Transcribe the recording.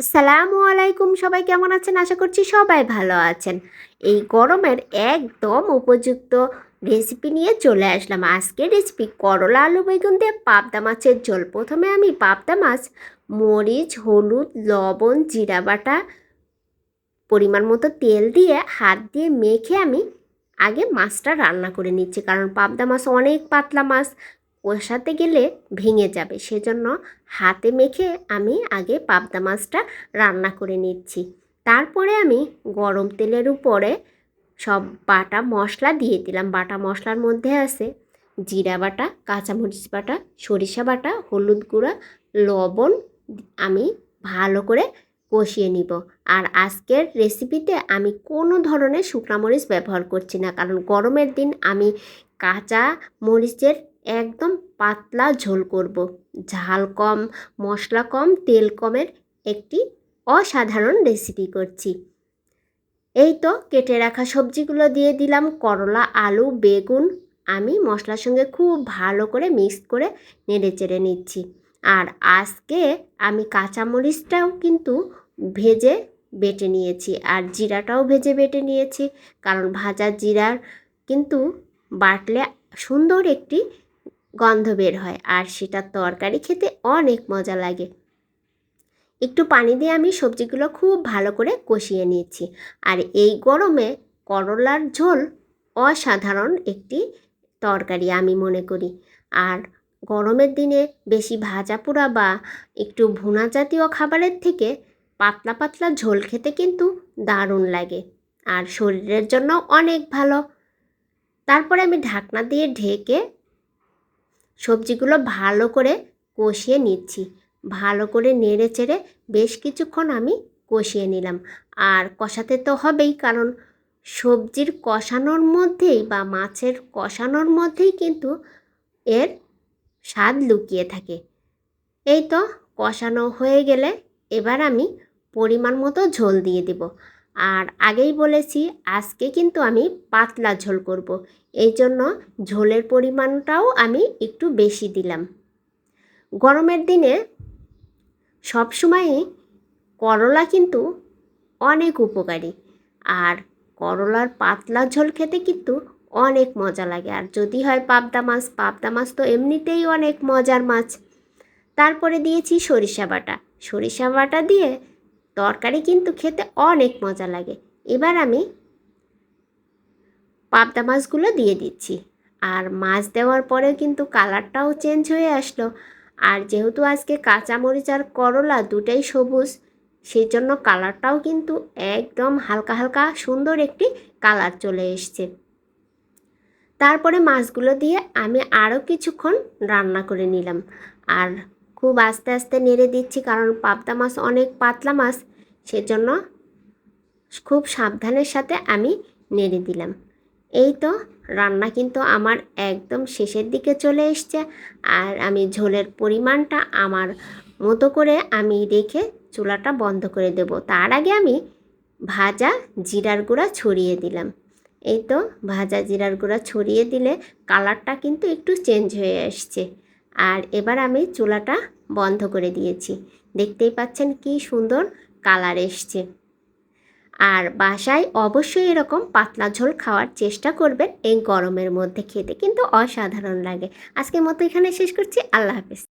আসসালামু আলাইকুম, সবাই কেমন আছেন? আশা করছি সবাই ভালো আছেন। এই গরমের একদম উপযুক্ত রেসিপি নিয়ে চলে আসলাম। আজকের রেসিপি করলা, আলু, বেগুন দিয়ে পাবদা মাছের ঝোল। প্রথমে আমি পাবদা মাছ, মরিচ, হলুদ, লবণ, জিরা বাটা পরিমাণ মতো তেল দিয়ে হাত দিয়ে মেখে আমি আগে মাছটা রান্না করে নিচ্ছি। কারণ পাবদা মাছ অনেক পাতলা মাছ কষাতে গেলে ভেঙে যাবে। সেজন্য হাতে মেখে আমি আগে পাবদা মাছটা রান্না করে নিচ্ছি। তারপরে আমি গরম তেলের উপরে সব বাটা মশলা দিয়ে দিলাম। বাটা মশলার মধ্যে আছে জিরা বাটা, কাঁচামরিচ বাটা, সরিষা বাটা, হলুদ গুঁড়া, লবণ আমি ভালো করে কষিয়ে নিব। আর আজকের রেসিপিতে আমি কোনো ধরনের শুকনা মরিচ ব্যবহার করছি না। কারণ গরমের দিন আমি কাঁচা মরিচের একদম পাতলা ঝোল করব। ঝাল কম, মশলা কম, তেল কমের একটি অসাধারণ রেসিপি করছি। এই তো কেটে রাখা সবজিগুলো দিয়ে দিলাম, করলা, আলু, বেগুন। আমি মশলার সঙ্গে খুব ভালো করে মিক্স করে নেড়ে চেড়ে নিচ্ছি। আর আজকে আমি কাঁচামরিচটাও কিন্তু ভেজে বেটে নিয়েছি আর জিরাটাও ভেজে বেটে নিয়েছি। কারণ ভাজা জিরার কিন্তু বাটলে সুন্দর একটি গন্ধ বের হয়, আর সেটা তরকারি খেতে অনেক মজা লাগে। একটু পানি দিয়ে আমি সবজিগুলো খুব ভালো করে কষিয়ে নিয়েছি। আর এই গরমে করলার ঝোল অসাধারণ একটি তরকারি আমি মনে করি। আর গরমের দিনে বেশি ভাজা পোড়া বা একটু ভুনা জাতীয় খাবারের থেকে পাতলা পাতলা ঝোল খেতে কিন্তু দারুণ লাগে, আর শরীরের জন্য অনেক ভালো। তারপরে আমি ঢাকনা দিয়ে ঢেকে সবজিগুলো ভালো করে কষিয়ে নিচ্ছি। ভালো করে নেড়ে চেড়ে বেশ কিছুক্ষণ আমি কষিয়ে নিলাম। আর কষাতে তো হবেই, কারণ সবজির কষানোর মধ্যেই বা মাছের কষানোর মধ্যেই কিন্তু এর স্বাদ লুকিয়ে থাকে। এই তো, কষানো হয়ে গেলে এবার আমি পরিমাণ মতো ঝোল দিয়ে দেব। আর আগেই বলেছি, আজকে কিন্তু আমি পাতলা ঝোল করব। এই জন্য ঝোলের পরিমাণটাও আমি একটু বেশি দিলাম। গরমের দিনে সবসময়ই করলা কিন্তু অনেক উপকারী। আর করলার পাতলা ঝোল খেতে কিন্তু অনেক মজা লাগে। আর যদি হয় পাবদা মাছ পাবদা মাছ তো এমনিতেই অনেক মজার মাছ। তারপরে দিয়েছি সরিষা বাটা। সরিষা বাটা দিয়ে তরকারি কিন্তু খেতে অনেক মজা লাগে। এবার আমি পাবদা মাছগুলো দিয়ে দিচ্ছি। আর মাছ দেওয়ার পরেও কিন্তু কালারটাও চেঞ্জ হয়ে আসলো। আর যেহেতু আজকে কাঁচামরিচ আর করলা দুটাই সবুজ সেই জন্য কালারটাও কিন্তু একদম হালকা হালকা সুন্দর একটি কালার চলে এসছে। তারপরে মাছগুলো দিয়ে আমি আরও কিছুক্ষণ রান্না করে নিলাম। আর খুব আস্তে আস্তে নেড়ে দিচ্ছি কারণ পাবদা মাছ অনেক পাতলা মাছ সেজন্য খুব সাবধানের সাথে আমি নেড়ে দিলাম। এই তো রান্না কিন্তু আমার একদম শেষের দিকে চলে এসছে আর আমি ঝোলের পরিমাণটা আমার মতো করে আমি রেখে চুলাটা বন্ধ করে দেব। তার আগে আমি ভাজা জিরার গুঁড়া ছড়িয়ে দিলাম। এই তো ভাজা জিরার গুঁড়া ছড়িয়ে দিলে কালারটা কিন্তু একটু চেঞ্জ হয়ে আসছে আর এবার আমি চুলাটা বন্ধ করে দিয়েছি। দেখতেই পাচ্ছেন কি সুন্দর কালার এসছে। আর বাসায় অবশ্যই এরকম পাতলা ঝোল খাওয়ার চেষ্টা করবেন এই গরমের মধ্যে খেতে, কিন্তু অসাধারণ লাগে। আজকের মতো এখানে শেষ করছি। আল্লাহ হাফেজ।